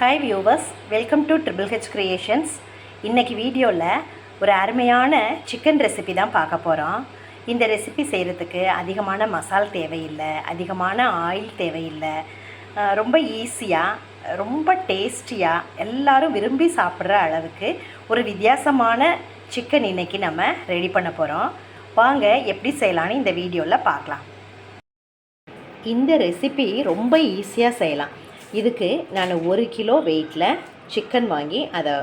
Hi viewers welcome to triple H creations இன்றைக்கி வீடியோவில் ஒரு அருமையான சிக்கன் ரெசிபி தான் பார்க்க போகிறோம் இந்த ரெசிபி செய்கிறதுக்கு அதிகமான மசால் தேவையில்லை அதிகமான ஆயில் தேவையில்லை. ரொம்ப ஈஸியாக ரொம்ப டேஸ்டியாக எல்லோரும் விரும்பி சாப்பிட்ற அளவுக்கு ஒரு வித்தியாசமான சிக்கன் இன்றைக்கி நம்ம ரெடி பண்ண போகிறோம் வாங்க எப்படி செய்யலான்னு இந்த வீடியோவில் பார்க்கலாம். இந்த ரெசிபி ரொம்ப ஈஸியாக செய்யலாம். இதுக்கு நான் ஒரு கிலோ வெயிட்டில் சிக்கன் வாங்கி அதை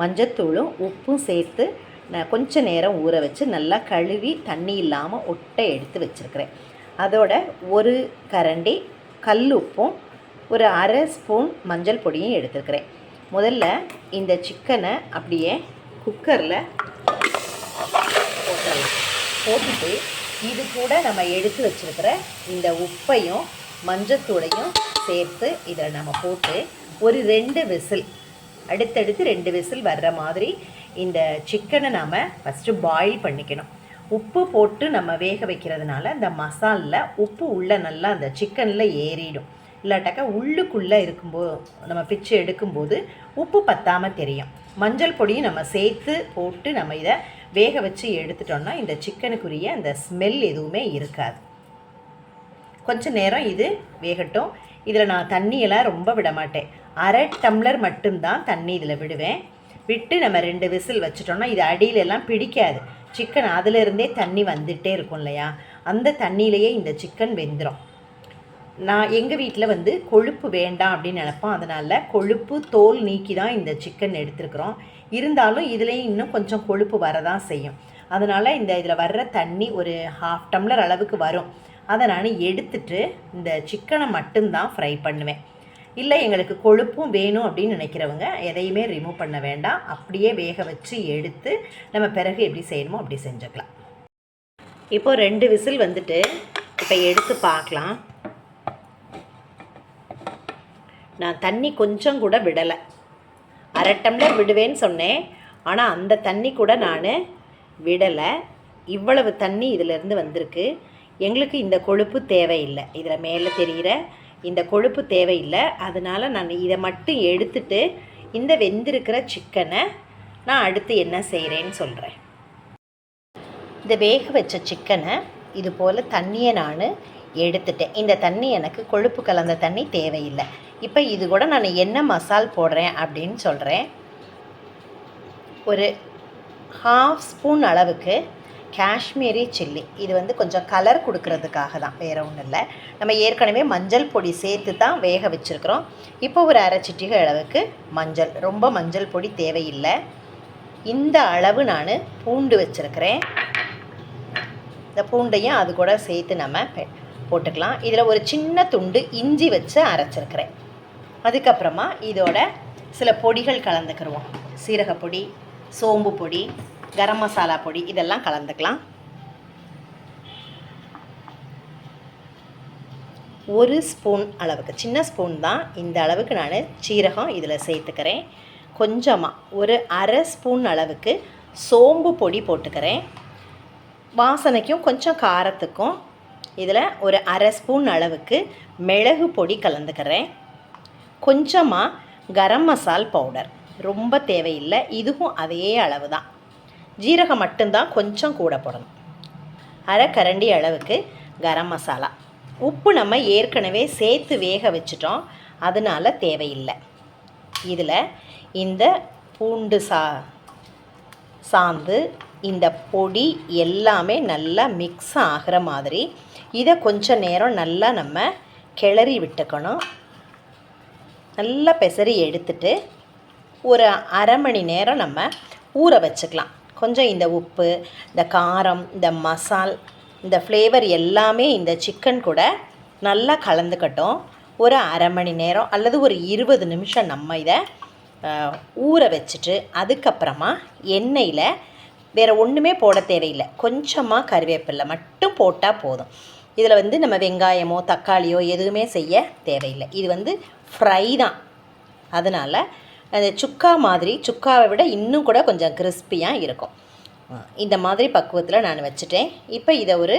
மஞ்சத்தூளும் உப்பும் சேர்த்து நான் கொஞ்சம் நேரம் ஊற வச்சு நல்லா கழுவி தண்ணி இல்லாமல் ஒட்டை எடுத்து வச்சுருக்கிறேன். அதோட ஒரு கரண்டி கல் உப்பும் ஒரு அரை ஸ்பூன் மஞ்சள் பொடியும் எடுத்துருக்கிறேன். முதல்ல இந்த சிக்கனை அப்படியே குக்கரில் போட்டுடலாம். போட்டுட்டு இது கூட நம்ம எடுத்து வச்சிருக்கிற இந்த உப்பையும் மஞ்சத்தூளையும் சேர்த்து இதில் நம்ம போட்டு ஒரு ரெண்டு விசில் அடுத்தடுத்து ரெண்டு விசில் வர்ற மாதிரி இந்த சிக்கனை நாம் ஃபஸ்ட்டு பாயில் பண்ணிக்கணும். உப்பு போட்டு நம்ம வேக வைக்கிறதுனால அந்த மசாலில் உப்பு உள்ள நல்லா அந்த சிக்கனில் ஏறிடும். இல்லாட்டாக்கா உள்ளுக்குள்ளே இருக்கும்போது நம்ம பிச்சு எடுக்கும்போது உப்பு பத்தாமல் தெரியும். மஞ்சள் பொடியும் நம்ம சேர்த்து போட்டு நம்ம இதை வேக வச்சு எடுத்துட்டோம்னா இந்த சிக்கனுக்குரிய அந்த ஸ்மெல் எதுவுமே இருக்காது. கொஞ்சம் நேரம் இது வேகட்டும். இதில் நான் தண்ணியெல்லாம் ரொம்ப விட மாட்டேன் அரை டம்ளர் மட்டும்தான் தண்ணி இதில் விடுவேன். விட்டு நம்ம ரெண்டு விசில் வச்சுட்டோம்னா இது அடியிலெல்லாம் பிடிக்காது. சிக்கன் அதிலிருந்தே தண்ணி வந்துட்டே இருக்கும் இல்லையா? அந்த தண்ணியிலேயே இந்த சிக்கன் வெந்துடும் நான் எங்கள் வீட்டில் வந்து கொழுப்பு வேண்டாம் அப்படின்னு நினப்போம். அதனால் கொழுப்பு தோல் நீக்கி தான் இந்த சிக்கன் எடுத்துருக்குறோம். இருந்தாலும் இதுலேயும் இன்னும் கொஞ்சம் கொழுப்பு வரதான் செய்யும். அதனால் இந்த இதில் வர்ற தண்ணி ஒரு ஹாஃப் டம்ளர் அளவுக்கு வரும். அதை நான் எடுத்துட்டு இந்த சிக்கனை மட்டும்தான் ஃப்ரை பண்ணுவேன். இல்லை எங்களுக்கு கொழுப்பும் வேணும் அப்படின்னு நினைக்கிறவங்க எதையுமே ரிமூவ் பண்ண வேண்டாம். அப்படியே வேக வச்சு எடுத்து நம்ம பிறகு எப்படி செய்யணுமோ அப்படி செஞ்சுக்கலாம். இப்போ ரெண்டு விசில் வந்துட்டு இப்போ எடுத்து பார்க்கலாம். நான் தண்ணி கொஞ்சம் கூட விடலை. அரை டம்ளர் விடுவேன்னு சொன்னேன். ஆனால் அந்த தண்ணி கூட நான் விடலை. இவ்வளவு தண்ணி இதிலேருந்து வந்திருக்கு. எங்களுக்கு இந்த கொழுப்பு தேவையில்லை. இதில் மேலே தெரிகிற இந்த கொழுப்பு தேவையில்லை. அதனால் நான் இதை மட்டும் எடுத்துட்டு இந்த வெந்திருக்கிற சிக்கனை நான் அடுத்து என்ன செய்கிறேன்னு சொல்கிறேன் இந்த வேக வச்ச சிக்கனை இது போல் தண்ணியை நான் எடுத்துட்டேன். இந்த தண்ணி எனக்கு கொழுப்பு கலந்த தண்ணி தேவையில்லை. இப்போ இது கூட நான் என்ன மசால் போடுறேன் அப்படின்னு சொல்கிறேன் ஒரு ஹாஃப் ஸ்பூன் அளவுக்கு காஷ்மீரி சில்லி. இது வந்து கொஞ்சம் கலர் கொடுக்கறதுக்காக தான் வேறு ஒன்றும் இல்லை. நம்ம ஏற்கனவே மஞ்சள் பொடி சேர்த்து தான் வேக வச்சுருக்குறோம். இப்போ ஒரு அரை சிட்டிகள் அளவுக்கு மஞ்சள். ரொம்ப மஞ்சள் பொடி தேவையில்லை. இந்த அளவு நான் பூண்டு வச்சுருக்கிறேன். இந்த பூண்டையும் அது கூட சேர்த்து நம்ம போட்டுக்கலாம். இதில் ஒரு சின்ன துண்டு இஞ்சி வச்சு அரைச்சிருக்கிறேன். அதுக்கப்புறமா இதோட சில பொடிகள் கலந்துக்கிடுவோம் சீரகப்பொடி சோம்பு பொடி கரம் மசாலா பொடி இதெல்லாம் கலந்துக்கலாம். ஒரு ஸ்பூன் அளவுக்கு சின்ன ஸ்பூன் தான் இந்த அளவுக்கு நான் சீரகம் இதில் சேர்த்துக்கிறேன். கொஞ்சமாக ஒரு அரை ஸ்பூன் அளவுக்கு சோம்பு பொடி போட்டுக்கிறேன். வாசனைக்கும் கொஞ்சம் காரத்துக்கும் இதில் ஒரு அரை ஸ்பூன் அளவுக்கு மிளகு பொடி கலந்துக்கிறேன். கொஞ்சமாக கரம் மசால் பவுடர் ரொம்ப தேவையில்லை இதுவும் அதே அளவு தான். ஜீரகம் மட்டும்தான் கொஞ்சம் கூட போடணும். அரை கரண்டி அளவுக்கு கரம் மசாலா. உப்பு நம்ம ஏற்கனவே சேர்த்து வேக வச்சிட்டோம். அதனால தேவையில்லை. இதில் இந்த பூண்டு சா சாந்து இந்த பொடி எல்லாமே நல்லா மிக்ஸ் ஆகிற மாதிரி. இதை கொஞ்ச நேரம் நல்லா நம்ம கிளறி விட்டுக்கணும். நல்லா பெசரி எடுத்துட்டு ஒரு அரை மணி நேரம் நம்ம ஊற வச்சுக்கலாம். கொஞ்சம் இந்த உப்பு இந்த காரம் இந்த மசால் இந்த ஃப்ளேவர் எல்லாமே இந்த சிக்கன் கூட நல்லா கலந்துக்கட்டும். ஒரு அரை மணி நேரம் அல்லது ஒரு இருபது நிமிஷம் நம்ம இதை ஊற வச்சுட்டு அதுக்கப்புறமா எண்ணெயில் வேறு ஒன்றுமே போட தேவையில்லை. கொஞ்சமாக கருவேப்பில்லை மட்டும் போட்டால் போதும். இதில் வந்து நம்ம வெங்காயமோ தக்காளியோ எதுவுமே செய்ய தேவையில்லை. இது வந்து ஃப்ரை தான். அதனால் அந்த சுக்கா மாதிரி சுக்காவை விட இன்னும் கூட கொஞ்சம் கிறிஸ்பியாக இருக்கும். இந்த மாதிரி பக்குவத்தில் நான் வச்சுட்டேன். இப்போ இதை ஒரு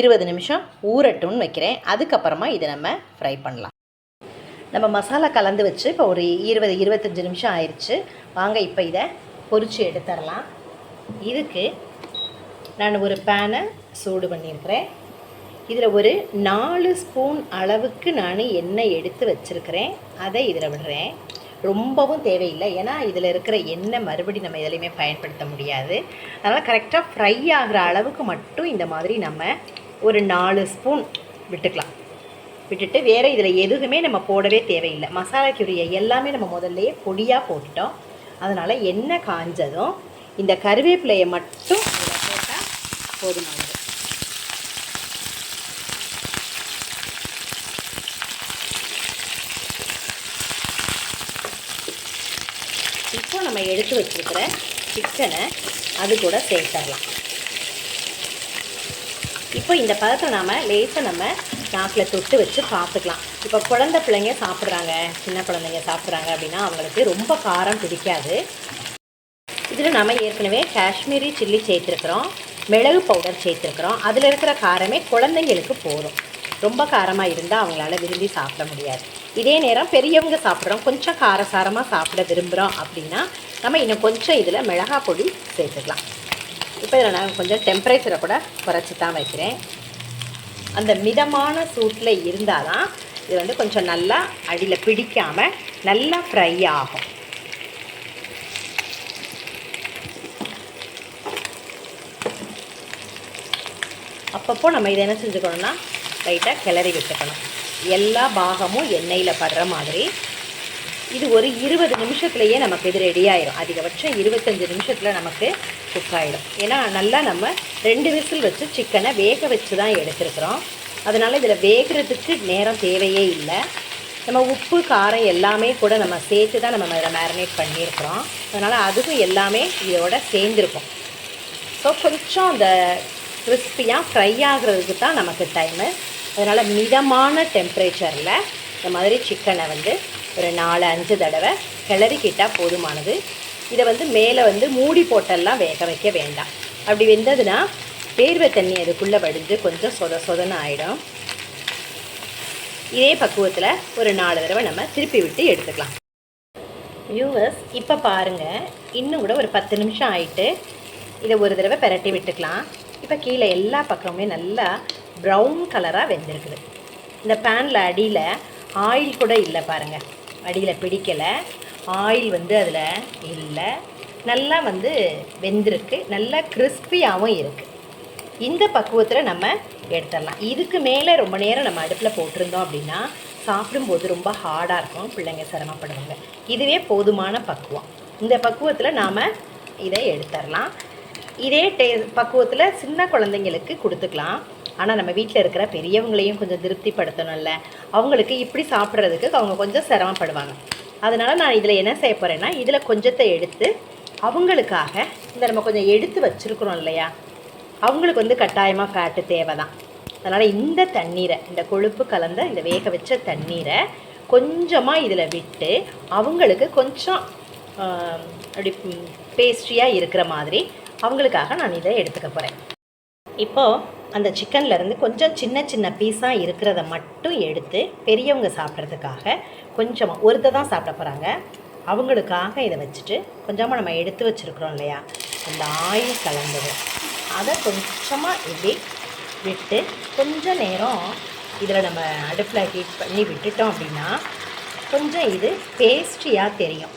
இருபது நிமிஷம் ஊறட்டும்னு வைக்கிறேன். அதுக்கப்புறமா இதை நம்ம ஃப்ரை பண்ணலாம். நம்ம மசாலா கலந்து வச்சு இப்போ ஒரு இருபது இருபத்தஞ்சி நிமிஷம் ஆயிடுச்சு வாங்க இப்போ இதை பொறிச்சு எடுத்துடலாம். இதுக்கு நான் ஒரு பேனை சூடு பண்ணியிருக்கிறேன். இதில் ஒரு நாலு ஸ்பூன் அளவுக்கு நான் எண்ணெய் எடுத்து வச்சுருக்கிறேன். அதை இதில் விடுறேன். ரொம்பவும் தேவையில்லை. ஏன்னா இதில் இருக்கிற எண்ணெய் மறுபடி நம்ம எதுலையுமே பயன்படுத்த முடியாது. அதனால் கரெக்டாக ஃப்ரை ஆகிற அளவுக்கு மட்டும் இந்த மாதிரி நம்ம ஒரு நாலு ஸ்பூன் விட்டுக்கலாம். விட்டுட்டு வேறு இதில் எதுவுமே நம்ம போடவே தேவையில்லை. மசாலாக்குரிய எல்லாமே நம்ம முதல்லையே பொடியாக போட்டுட்டோம். அதனால் எண்ணெய் காஞ்சதும் இந்த கருவேப்பிலையை மட்டும் போட்டால் போதுமானது. நான் எடுத்து வச்சுருக்கிற சிக்கனை அது கூட சேர்த்துடலாம். இப்போ இந்த பதத்தை நாம் லேசாக நம்ம நாக்கில் தொட்டு வச்சு பார்த்துக்கலாம் இப்போ குழந்த பிள்ளைங்க சாப்பிட்றாங்க சின்ன குழந்தைங்க சாப்பிட்றாங்க அப்படின்னா அவங்களுக்கு ரொம்ப காரம் பிடிக்காது. இதில் நம்ம ஏற்கனவே காஷ்மீரி சில்லி சேர்த்துருக்குறோம் மிளகு பவுடர் சேர்த்துருக்குறோம். அதில் இருக்கிற காரமே குழந்தைங்களுக்கு போதும். ரொம்ப காரமாக இருந்தால் அவங்களால விரும்பி சாப்பிட முடியாது. இதே நேரம் பெரியவங்க சாப்பிட்றோம் கொஞ்சம் காரசாரமாக சாப்பிட விரும்புகிறோம் அப்படின்னா நம்ம இன்னும் கொஞ்சம் இதில் மிளகா பொடி சேர்த்துக்கலாம். இப்போ இதில் நான் கொஞ்சம் டெம்பரேச்சரை கூட குறைச்சி தான் வைக்கிறேன். அந்த மிதமான சூட்டில் இருந்தால் தான் இது வந்து கொஞ்சம் நல்லா அடியில் பிடிக்காமல் நல்லா ஃப்ரை ஆகும். அப்பப்போ நம்ம இதை என்ன செஞ்சுக்கணும்னா லைட்டாக கிளறி விட்டுக்கணும். எல்லா பாகமும் எண்ணெயில் படுற மாதிரி இது ஒரு இருபது நிமிஷத்துலேயே நமக்கு இது ரெடி ஆயிரும். அதிகபட்சம் இருபத்தஞ்சி நிமிஷத்தில் நமக்கு குக் ஆகிடும் ஏன்னா நல்லா நம்ம ரெண்டு விசில் வச்சு சிக்கனை வேக வச்சு தான் எடுத்துருக்குறோம். அதனால் இதில் வேகிறதுக்கு நேரம் தேவையே இல்லை. நம்ம உப்பு காரம் எல்லாமே கூட நம்ம சேர்த்து தான் நம்ம அதில் மேரினேட் பண்ணியிருக்கிறோம். அதனால் அதுவும் எல்லாமே இதோட சேர்ந்துருக்கும். ஸோ கொஞ்சம் அந்த கிறிஸ்பியாக ஃப்ரை ஆகுறதுக்கு தான் நமக்கு டைமு அதனால் மிதமான டெம்ப்ரேச்சரில் இந்த மாதிரி சிக்கனை வந்து ஒரு நாலு அஞ்சு தடவை கிளறிக்கிட்டால் போதுமானது. இதை வந்து மேலே வந்து மூடி போட்டெல்லாம் வேக வைக்க வேண்டாம். அப்படி வெந்ததுன்னா வேர்வை தண்ணி அதுக்குள்ளே வடிஞ்சு கொஞ்சம் சொத சொதன்னு ஆகிடும் இதே பக்குவத்தில் ஒரு நாலு தடவை நம்ம திருப்பி விட்டு எடுத்துக்கலாம். வியூவர்ஸ் இப்போ பாருங்கள் இன்னும் கூட ஒரு பத்து நிமிஷம் ஆயிட்டு இதை ஒரு தடவை பெரட்டி விட்டுக்கலாம். இப்போ கீழே எல்லா பக்கமுமே நல்லா ப்ரௌன் கலராக வெந்திருக்குது. இந்த பேனில் அடியில் ஆயில் கூட இல்லை பாருங்கள் அடியில் பிடிக்கலை. ஆயில் வந்து அதில் இல்லை. நல்லா வந்து வெந்திருக்கு. நல்லா கிறிஸ்பியாகவும் இருக்குது இந்த பக்குவத்தில் நம்ம எடுத்துடலாம். இதுக்கு மேலே ரொம்ப நேரம் நம்ம அடுப்பில் போட்டிருந்தோம் அப்படின்னா சாப்பிடும்போது ரொம்ப ஹார்டாக இருக்கும். பிள்ளைங்க சிரமப்படுவாங்க. இதுவே போதுமான பக்குவம். இந்த பக்குவத்தில் நாம் இதை எடுத்துடலாம். இதே டே பக்குவத்தில் சின்ன குழந்தைங்களுக்கு கொடுத்துக்கலாம். ஆனால் நம்ம வீட்டில் இருக்கிற பெரியவங்களையும் கொஞ்சம் திருப்திப்படுத்தணும்ல. அவங்களுக்கு இப்படி சாப்பிட்றதுக்கு அவங்க கொஞ்சம் சிரமப்படுவாங்க. அதனால் நான் இதில் என்ன செய்ய போகிறேன்னா இதில் கொஞ்சத்தை எடுத்து அவங்களுக்காக இந்த நம்ம கொஞ்சம் எடுத்து வச்சுருக்குறோம் இல்லையா? அவங்களுக்கு வந்து கட்டாயமாக ஃபேட்டு தேவை தான் அதனால் இந்த தண்ணீரை இந்த கொழுப்பு கலந்த இந்த வேக வச்ச தண்ணீரை கொஞ்சமாக இதில் விட்டு அவங்களுக்கு கொஞ்சம் அப்படி பேஸ்ட்ரியாக இருக்கிற மாதிரி அவங்களுக்காக நான் இதை எடுத்துக்க போகிறேன் இப்போது அந்த சிக்கன்லேருந்து கொஞ்சம் சின்ன சின்ன பீஸாக இருக்கிறத மட்டும் எடுத்து பெரியவங்க சாப்பிட்றதுக்காக கொஞ்சமாக ஒருத்த தான் சாப்பிட போகிறாங்க அவங்களுக்காக இதை வச்சுட்டு கொஞ்சமாக நம்ம எடுத்து வச்சுருக்குறோம் இல்லையா? அந்த ஆயில் கலந்தது. அதை கொஞ்சமாக இப்படி விட்டு கொஞ்ச நேரம் இதில் நம்ம அடுப்பில் ஹீட் பண்ணி விட்டுட்டோம் அப்படின்னா கொஞ்சம் இது பேஸ்ட்ரியாக தெரியும்.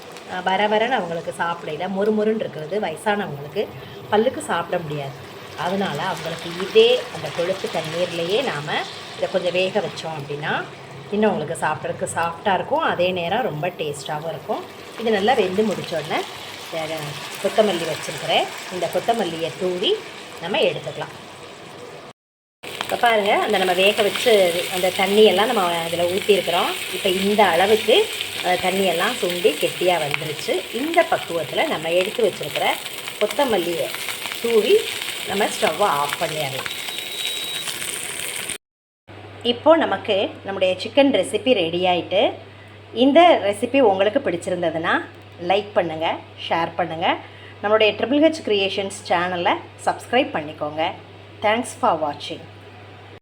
வர வரன்னு அவங்களுக்கு சாப்பிடையில மொறுமொறுன்னு இருக்கிறது. வயசானவங்களுக்கு பல்லுக்கு சாப்பிட முடியாது. அதனால் அவங்களுக்கு இதே அந்த கொழுப்பு தண்ணீர்லேயே நாம் இதை கொஞ்சம் வேக வச்சோம் அப்படின்னா இன்னும் உங்களுக்கு சாப்பிட்றதுக்கு சாஃப்டாக இருக்கும். அதே நேரம் ரொம்ப டேஸ்ட்டாகவும் இருக்கும். இது நல்லா வெந்து முடித்தோடனே உடனே கொத்தமல்லி வச்சுருக்கிறேன். இந்த கொத்தமல்லியை தூவி நம்ம எடுத்துக்கலாம். இப்போ பாருங்கள் அந்த நம்ம வேக வச்சு அந்த தண்ணியெல்லாம் நம்ம அதில் ஊற்றிருக்கிறோம் இப்போ இந்த அளவுக்கு தண்ணியெல்லாம் சுண்டி கெட்டியாக வந்துருச்சு. இந்த பக்குவத்தில் நம்ம எடுத்து வச்சுருக்கிற கொத்தமல்லியை தூவி நம்ம ஸ்டவ்வை ஆஃப் பண்ணிடலாம் இப்போது நமக்கு நம்முடைய சிக்கன் ரெசிபி ரெடி ஆகிட்டு இந்த ரெசிபி உங்களுக்கு பிடிச்சிருந்ததுன்னா லைக் பண்ணுங்கள் ஷேர் பண்ணுங்கள் நம்மளுடைய ட்ரிபிள் ஹெச் க்ரியேஷன்ஸ் சேனலை சப்ஸ்கிரைப் பண்ணிக்கோங்க. தேங்க்ஸ் ஃபார் வாட்சிங்